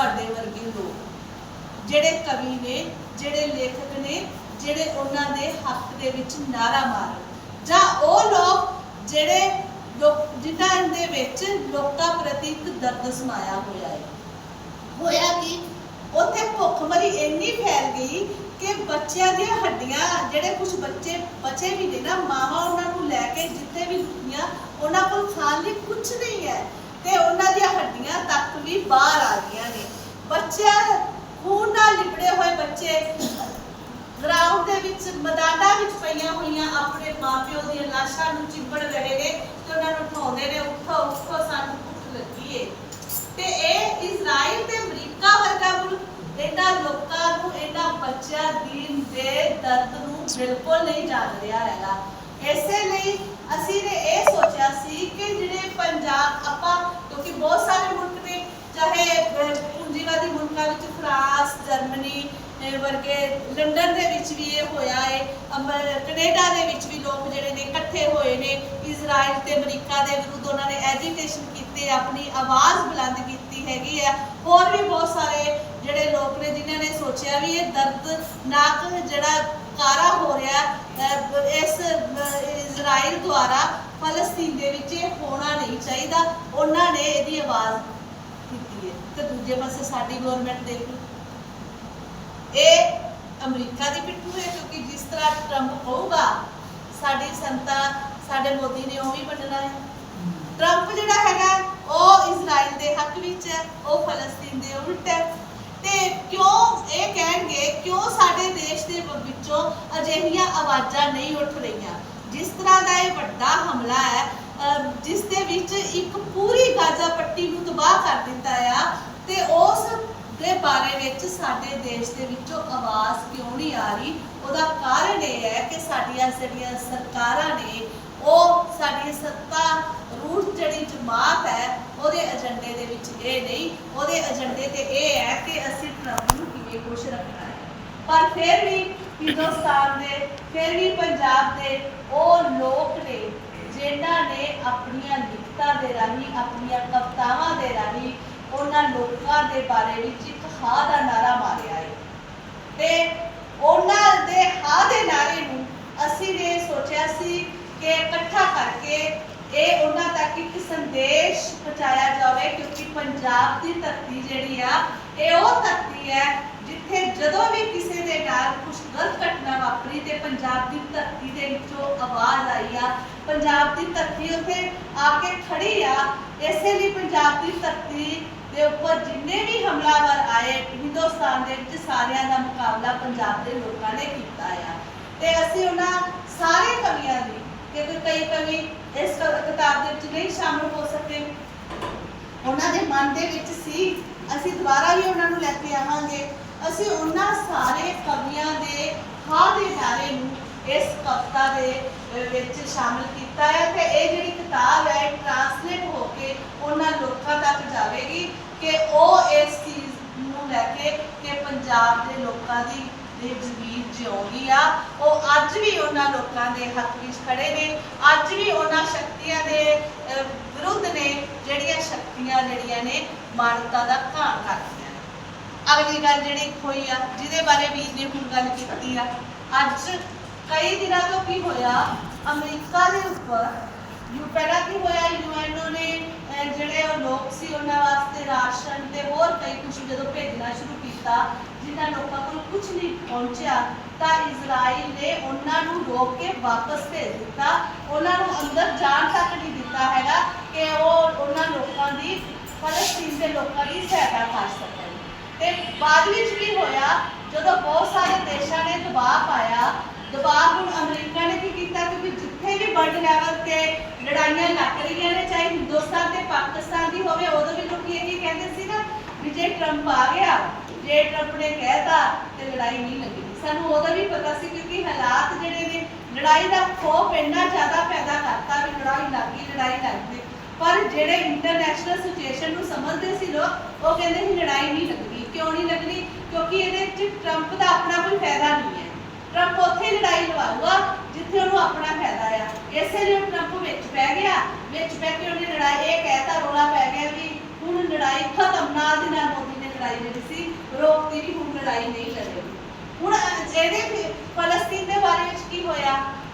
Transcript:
ਤੁਹਾਡੇ ਵਰਗੇ ਲੋਕ। ਜਿਹੜੇ ਕਵੀ ਨੇ, ਜਿਹੜੇ ਲੇਖਕ ਨੇ, ਜਿਹੜੇ ਉਹਨਾਂ ਦੇ ਹੱਕ ਦੇ ਵਿੱਚ ਨਾਰਾ ਮਾਰਨ ਜਾਂ ਉਹ ਲੋਕ ਜਿਹੜੇ ਜਿਨ੍ਹਾਂ ਦੇ ਵਿੱਚ ਲੋਕਾਂ ਪ੍ਰਤੀ ਇੱਕ ਦਰਦ ਸਮਾਇਆ ਹੋਇਆ ਹੈ। ਹੋਇਆ ਕਿ? ਉੱਥੇ ਭੁੱਖਮਰੀ ਇੰਨੀ ਫੈਲ ਗਈ ਕਿ ਬੱਚਿਆਂ ਦੀਆਂ ਹੱਡੀਆਂ, ਜਿਹੜੇ ਕੁਝ ਬੱਚੇ ਬਚੇ ਵੀ ਨੇ ਨਾ, ਮਾਵਾਂ ਉਹਨਾਂ ਨੂੰ ਲੈ ਕੇ ਜਿੱਥੇ ਵੀ ਲੁਕੀਆਂ ਉਹਨਾਂ ਕੋਲ ਖਾਣ ਲਈ ਕੁਝ ਨਹੀਂ ਹੈ। ਤੇ ਉਹਨਾਂ ਦੀਆਂ ਹੱਡੀਆਂ ਤੱਕ ਵੀ ਬਾਹਰ ਆ ਖੂਨ ਨਾਲ ਲਿਬੜੇ ਹੋਏ ਬੱਚੇ ਗਰਾਊਂਡ ਦੇ ਵਿੱਚ, ਮੈਦਾਨਾਂ ਵਿੱਚ ਪਈਆਂ ਹੋਈਆਂ ਆਪਣੇ ਮਾਪਿਓ ਦੀਆਂ ਲਾਸ਼ਾਂ ਨੂੰ ਚਿੰਬੜ ਰਹੇ ਨੇ ਤੇ ਉਹਨਾਂ ਨੂੰ ਉਠਾਉਂਦੇ ਨੇ, ਉੱਠੋ ਉੱਠੋ, ਸਾਨੂੰ ਭੁੱਖ ਲੱਗੀ ਏ। ਤੇ ਇਹ ਇਜ਼ਰਾਈਲ ਤੇ ਅਮਰੀਕਾ ਵਰਗਾ ਮੁਲਕ, ਇਹਨਾਂ ਲੋਕਾਂ ਨੂੰ, ਇਹਨਾਂ ਬੱਚਿਆਂ ਦੀ ਦੇ ਦਰਦ ਨੂੰ ਬਿਲਕੁਲ ਨਹੀਂ ਜਾਣ ਰਿਹਾ ਹੈਗਾ। ਇਸੇ ਲਈ ਅਸੀਂ ਨੇ ਇਹ ਸੋਚਿਆ ਸੀ ਕਿ ਜਿਹੜੇ ਪੰਜਾਬ ਆਪਾਂ ਕਿਉਂਕਿ ਬਹੁਤ ਸਾਰੇ ਮੁਲਕ ਨੇ ਚਾਹੇ ਅਹ, ਪੂੰਜੀਵਾਦੀ ਵਿੱਚ ਫਰਾਂਸ, ਜਰਮਨੀ ਵਰਗੇ ਲੰਡਨ ਦੇ ਵਿੱਚ ਵੀ ਇਹ ਹੋਇਆ ਹੈ ਅਮਰ, ਕੈਨੇਡਾ ਦੇ ਵਿੱਚ ਵੀ ਲੋਕ ਜਿਹੜੇ ਨੇ ਇਕੱਠੇ ਹੋਏ ਨੇ। ਇਜ਼ਰਾਈਲ ਤੇ ਅਮਰੀਕਾ ਦੇ ਵਿਰੁੱਧ ਉਹਨਾਂ ਨੇ ਐਜੀਟੇਸ਼ਨ ਕੀਤੇ, ਆਪਣੀ ਆਵਾਜ਼ ਬੁਲੰਦ ਕੀਤੀ ਹੈਗੀ ਹੈ ਹੋਰ ਵੀ ਬਹੁਤ ਸਾਰੇ ਜਿਹੜੇ ਲੋਕ ਨੇ ਜਿਨ੍ਹਾਂ ਨੇ ਸੋਚਿਆ ਵੀ ਇਹ ਦਰਦਨਾਕ ਜਿਹੜਾ ਕਾਰਾ ਹੋ ਰਿਹਾ ਇਸ ਇਜ਼ਰਾਈਲ ਦੁਆਰਾ ਫਲਸਤੀਨ ਦੇ ਵਿੱਚ ਇਹ ਹੋਣਾ ਨਹੀਂ ਚਾਹੀਦਾ। ਉਹਨਾਂ ਨੇ ਇਹਦੀ ਆਵਾਜ਼ ਕੀਤੀ ਹੈ ਤੇ ਦੂਜੇ ਪਾਸੇ ਸਾਡੀ ਗਵਰਨਮੈਂਟ ਦੇਖ ਲਓ ਇਹ ਅਮਰੀਕਾ ਦੀ ਪਿੱਠੂ ਹੈ, ਕਿਉਂਕਿ ਜਿਸ ਤਰ੍ਹਾਂ ਟਰੰਪ ਕਹੂਗਾ, ਸਾਡੀ ਸੰਤਾ ਸਾਡੇ ਮੋਦੀ ਨੇ ਉਹ ਵੀ ਮੰਨਣਾ ਹੈ। ਟਰੰਪ ਜਿਹੜਾ ਹੈਗਾ, ਉਹ ਇਜ਼ਰਾਈਲ ਦੇ ਹੱਕ ਵਿੱਚ ਹੈ, ਉਹ ਫਲਸਤੀਨ ਦੇ ਉਲਟ ਹੈ। ਤੇ ਕਿਉਂ ਇਹ ਕਹਿਣਗੇ, ਕਿਉਂ ਸਾਡੇ ਦੇਸ਼ ਦੇ ਵਿੱਚੋਂ ਅਜਿਹੀਆਂ ਆਵਾਜ਼ਾਂ ਨਹੀਂ ਉੱਠ ਰਹੀਆਂ? ਜਿਸ ਤਰ੍ਹਾਂ ਦਾ ਇਹ ਵੱਡਾ ਹਮਲਾ ਹੈ ਜਿਸ ਦੇ ਵਿੱਚ ਇੱਕ ਪੂਰੀ ਗਾਜ਼ਾ ਪੱਟੀ ਨੂੰ ਤਬਾਹ ਕਰ ਦਿੱਤਾ ਆ ਤੇ ਉਸ ਦੇ ਬਾਰੇ ਵਿੱਚ ਸਾਡੇ ਦੇਸ਼ ਦੇ ਵਿੱਚੋਂ ਆਵਾਜ਼ ਕਿਉਂ ਨਹੀਂ ਆ ਰਹੀ? ਉਹਦਾ ਕਾਰਨ ਇਹ ਹੈ ਕਿ ਸਾਡੀਆਂ ਜਿਹੜੀਆਂ ਸਰਕਾਰਾਂ ਨੇ, ਉਹ ਸਾਡੀ ਸੱਤਾ ਰੂਟ ਜਿਹੜੀ ਜਮਾਤ ਹੈ, ਉਹਦੇ ਏਜੰਡੇ ਦੇ ਵਿੱਚ ਇਹ ਨਹੀਂ, ਉਹਦੇ ਏਜੰਡੇ ਤੇ ਇਹ ਹੈ ਕਿ ਅਸੀਂ ਟਰੰਪ ਨੂੰ ਕਿਵੇਂ ਖੁਸ਼ ਰੱਖਣਾ ਹੈ। ਪਰ ਫਿਰ ਵੀ ਹਿੰਦੁਸਤਾਨ ਦੇ, ਫਿਰ ਵੀ ਪੰਜਾਬ ਦੇ ਉਹ ਲੋਕ ਨੇ ਜਿਨ੍ਹਾਂ ਨੇ ਆਪਣੀਆਂ ਲਿਖਤਾਂ ਦੇ ਰਾਹੀਂ ਆਪਣੀਆਂ ਕਵਿਤਾਵਾਂ ਦੇ ਰਾਹੀਂ ਉਹਨਾਂ ਲੋਕਾਂ ਦੇ ਬਾਰੇ ਵਿੱਚ ਇੱਕ ਹਾਂ ਦਾ ਨਾਰਾ ਮਾਰਿਆ ਹੈ। ਤੇ ਉਹਨਾਂ ਦੇ ਹਾਂ ਦੇ ਨਾਰੇ ਨੂੰ ਅਸੀਂ ਨੇ ਸੋਚਿਆ ਸੀ ਕਿ ਇਕੱਠਾ ਕਰਕੇ ਇਹ ਉਹਨਾਂ ਤੱਕ ਇੱਕ ਸੰਦੇਸ਼ ਪਹੁੰਚਾਇਆ ਜਾਵੇ ਪੰਜਾਬ ਦੀ ਧਰਤੀ ਜਿਹੜੀ ਆ, ਇਹ ਉਹ ਧਰਤੀ ਹੈ ਜਿੱਥੇ ਜਦੋਂ ਵੀ ਕਿਸੇ ਦੇ ਨਾਲ ਕੁਝ ਗਲਤ ਘਟਨਾ ਵਾਪਰੀ ਤੇ ਪੰਜਾਬ ਦੀ ਧਰਤੀ ਦੇ ਵਿੱਚੋਂ ਆਵਾਜ਼ ਆਈ ਆ, ਪੰਜਾਬ ਦੀ ਧਰਤੀ ਉੱਥੇ ਆ ਕੇ ਖੜੀ ਆ, ਇਸੇ ਲਈ ਪੰਜਾਬ ਦੀ ਧਰਤੀ ਦੇ ਉੱਪਰ ਜਿੰਨੇ ਵੀ ਹਮਲਾਵਰ ਆਏ, ਹਿੰਦੁਸਤਾਨ ਦੇ ਵਿੱਚ ਸਾਰਿਆਂ ਦਾ ਮੁਕਾਬਲਾ ਪੰਜਾਬ ਦੇ ਲੋਕਾਂ ਨੇ ਕੀਤਾ ਆ। ਤੇ ਅਸੀਂ ਉਹਨਾਂ ਸਾਰੇ ਕਵੀਆਂ ਦੀ ਕਿਉਂਕਿ ਕਈ ਕਵੀ ਇਸ ਕਿਤਾਬ ਦੇ ਵਿੱਚ ਨਹੀਂ ਸ਼ਾਮਲ ਹੋ ਸਕੇ ਮਨ ਦੇ ਵਿੱਚ ਸੀ, ਅਸੀਂ ਦੁਬਾਰਾ ਵੀ ਉਹਨਾਂ ਨੂੰ ਲੈ ਕੇ ਆਵਾਂਗੇ। ਅਸੀਂ ਉਹਨਾਂ ਸਾਰੇ ਕਵੀਆਂ ਦੇ ਹਾਂ ਦੇ ਨਾਰੇ ਨੂੰ ਇਸ ਕਵਿਤਾ ਦੇ ਵਿੱਚ ਸ਼ਾਮਲ ਕੀਤਾ ਹੈ ਤੇ ਇਹ ਜਿਹੜੀ ਕਿਤਾਬ ਹੈ ਟ੍ਰਾਂਸਲੇਟ ਹੋ ਕੇ ਉਹਨਾਂ ਲੋਕਾਂ ਤੱਕ ਜਾਵੇਗੀ ਕਿ ਉਹ ਇਸ ਚੀਜ਼ ਨੂੰ ਲੈ ਕੇ ਕਿ ਪੰਜਾਬ ਦੇ ਲੋਕਾਂ ਦੀ, ਦੇ ਜ਼ਮੀਰ ਜਿਉਂਦੀ ਆ। ਉਹ ਅੱਜ ਵੀ ਉਹਨਾਂ ਲੋਕਾਂ ਦੇ ਹੱਕ ਵਿੱਚ ਖੜੇ ਨੇ। ਅੱਜ ਵੀ ਉਹਨਾਂ ਸ਼ਕਤੀਆਂ ਦੇ ਵਿਰੁੱਧ ਸ਼ਕਤੀਆਂ ਜਿਹੜੀਆਂ ਨੇ ਮਾਨਵਤਾ ਦਾ ਘਾਣ ਕਰਦੀਆਂ ਨੇ। ਅਗਲੀ ਗੱਲ ਜਿਹੜੀ ਹੋਈ ਆ, ਜਿਹਦੇ ਬਾਰੇ ਵੀਰ ਨੇ ਹੁਣ ਗੱਲ ਕੀਤੀ ਆ, ਅੱਜ ਕਈ ਦਿਨਾਂ ਤੋਂ ਕੀ ਹੋਇਆ, ਅਮਰੀਕਾ ਦੇ ਉੱਪਰ, ਯੂ ਪਹਿਲਾਂ ਕੀ ਹੋਇਆ ਯੂਐਨਓ ਨੇ ਜਿਹੜੇ ਉਹ ਲੋਕ ਸੀ, ਉਹਨਾਂ ਵਾਸਤੇ ਰਾਸ਼ਨ ਤੇ ਹੋਰ ਕਈ ਕੁਝ ਜਦੋਂ ਭੇਜਣਾ ਸ਼ੁਰੂ ਕੀਤਾ ਜਿਨ੍ਹਾਂ ਲੋਕਾਂ ਕੋਲ ਕੁਝ ਨਹੀਂ ਪਹੁੰਚਿਆ, ਤਾਂ ਇਜ਼ਰਾਈਲ ਨੇ ਉਹਨਾਂ ਨੂੰ ਰੋਕ ਕੇ ਵਾਪਸ ਭੇਜ ਦਿੱਤਾ, ਉਹਨਾਂ ਨੂੰ ਅੰਦਰ ਜਾਣ ਤੱਕ ਨਹੀਂ ਦਿੱਤਾ ਹੈਗਾ ਕਿ ਉਹ ਉਹਨਾਂ ਲੋਕਾਂ ਦੀ, ਫਲਸਤੀਨ ਦੇ ਲੋਕਾਂ ਦੀ ਸਹਾਇਤਾ ਕਰ ਸਕਣ। ਤੇ ਬਾਅਦ ਵਿੱਚ ਕੀ ਹੋਇਆ, ਜਦੋਂ ਬਹੁਤ ਸਾਰੇ ਦੇਸ਼ਾਂ ਨੇ ਦਬਾਅ ਪਾਇਆ, ਦਬਾਅ ਹੁਣ ਅਮਰੀਕਾ ਨੇ ਕੀ ਕੀਤਾ? ਕਿ ਜਿੱਥੇ ਵੀ ਵਰਲਡ ਲੈਵਲ ਤੇ ਲੜਾਈਆਂ ਲੱਗ ਰਹੀਆਂ ਨੇ, ਚਾਹੇ ਹਿੰਦੁਸਤਾਨ ਤੇ ਪਾਕਿਸਤਾਨ ਦੀ ਹੋਵੇ, ਉਦੋਂ ਵੀ ਲੋਕੀ ਇਹ ਕਹਿੰਦੇ ਸੀ ਨਾ, ਵੀ ਜੇ ਟਰੰਪ ਆ ਗਿਆ, ਜੇ ਟਰੰਪ ਨੇ ਕਹਿਤਾ ਤੇ ਲੜਾਈ ਨਹੀਂ ਲੱਗੀ ਸਾਨੂੰ ਉਦੋਂ ਵੀ ਪਤਾ ਸੀ ਕਿਉਂਕਿ ਹਾਲਾਤ ਜਿਹੜੇ ਨੇ, ਲੜਾਈ ਦਾ ਖੋਫ ਇੰਨਾ ਜ਼ਿਆਦਾ ਪੈਦਾ ਕਰਤਾ ਵੀ ਲੜਾਈ ਲੱਗ ਗਈ, ਲੜਾਈ ਲੱਗ ਗਈ। ਪਰ ਜਿਹੜੇ ਇੰਟਰਨੈਸ਼ਨਲ ਸਿਚੁਏਸ਼ਨ ਨੂੰ ਸਮਝਦੇ ਸੀ ਲੋਕ, ਉਹ ਕਹਿੰਦੇ ਸੀ ਲੜਾਈ ਨਹੀਂ ਲੱਗਣੀ ਕਿਉਂ ਨਹੀਂ ਲੱਗਣੀ ਕਿਉਂਕਿ ਇਹਦੇ ਵਿੱਚ ਟਰੰਪ ਦਾ ਆਪਣਾ ਕੋਈ ਫਾਇਦਾ ਨਹੀਂ ਹੈ। ਟਰੰਪ ਉੱਥੇ ਲੜਾਈ ਲਵਾਊਗਾ, ਜਿੱਥੇ ਉਹਨੂੰ ਆਪਣਾ ਫਾਇਦਾ ਆ। ਇਸੇ ਲਈ ਟਰੰਪ ਵਿੱਚ ਪੈ ਗਿਆ, ਵਿੱਚ ਪੈ ਕੇ ਉਹਨੇ ਲੜਾਈ, ਇਹ ਕਹਿਤਾ, ਰੋਲਾ ਪੈ ਗਿਆ ਵੀ ਹੁਣ ਲੜਾਈ ਖਤਮ, ਨਾਲ ਦੀ ਨਾਲ ਮੋਦੀ ਨੇ ਲੜਾਈ ਜਿਹੜੀ ਸੀ, ਰੋਕਤੀ ਵੀ ਹੁਣ ਲੜਾਈ ਨਹੀਂ ਲੜੇਗੀ। ਹੁਣ ਇਹਦੇ ਫਿਰ